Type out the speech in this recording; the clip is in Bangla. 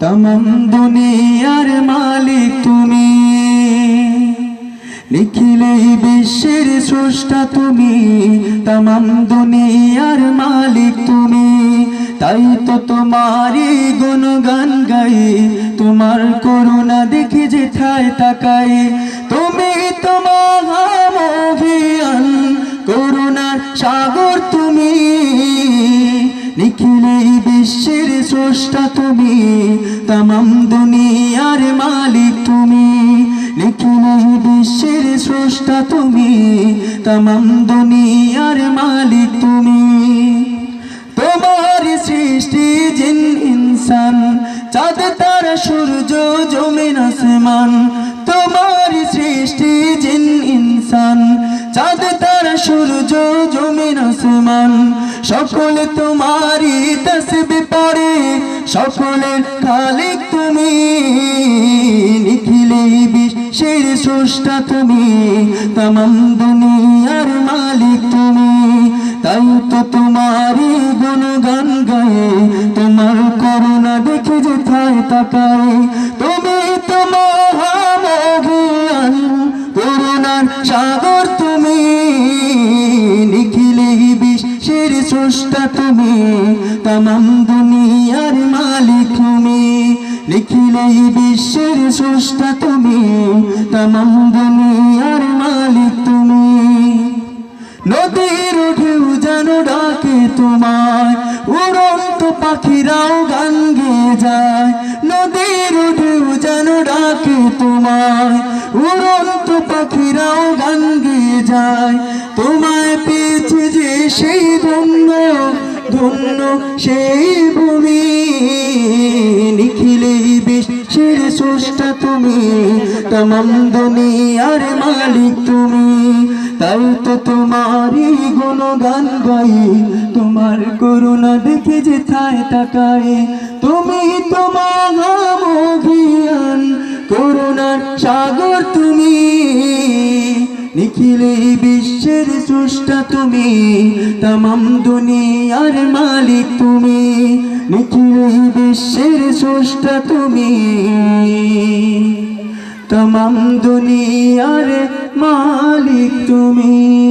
তমাম দুনিয়ার মালিক তুমি। লিখিলে এই বিশ্বের স্রষ্টা তুমি, তমাম দুনিয়ার মালিক তুমি। তাই তো তোমারই গুণগান গাই, তোমার করুণা দেখে যে ঠায় তাকাই। তুমি তোমার করুণার সাগর তুমি। নিখিলে বিশ্বের স্রষ্টা তুমি, তমাম দুনিয়ার মালিক তুমি। নিখিলে বিশ্বের স্রষ্টা তুমি, তমাম দুনিয়ার মালিক তুমি। তোমার সৃষ্টি জিন, ইনসান, চাঁদ, তারা, সূর্য, জমিন, আসমান সূর্য, জমিন, আসমান, সকলে তোমারই তসবি পড়ে। সকলের খালিক তুমি, নিখিলে বিশ্বের স্রষ্টা তুমি, তমাম দুনিয়ার মালিক তুমি। তাই তো তোমারই গুণগান গায়ে, তোমার করুণা দেখে যে থায় তাকাই তুমি তো মহামহিয়ান করুণার সাগর তুমি স্রষ্টা তুমি, তমাম দুনিয়ার মালিক তুমি। নিখিলে বিশ্বের স্রষ্টা তুমি, তমাম দুনিয়ার মালিক তুমি। নদীর ঢেউ যেন ডাকে তোমায়, উড়ন্ত পাখিরাও গান যায়। নদীর ঢেউ যেন ডাকে তোমায় উড়ন্ত পাখিরাও গান গেয়ে যায়। তোমায় পেয়েছে যে সেই ধন্য ধন্য সেই ভূমি। নিখিলে বিশ্বের স্রষ্টা তুমি, তমাম দুনিয়ার মালিক তুমি। তাই তো তোমারই গুণগান গাই, তোমার করুণা দেখে যে থায় তাকাই তুমি তোমার সাগর তুমি, নিখিল বিশ্বের সৃষ্টা তুমি, তমাম দুনিয়ার মালিক তুমি, নিখিল বিশ্বের সৃষ্টা তুমি। তমাম দুনিয়ার মালিক তুমি।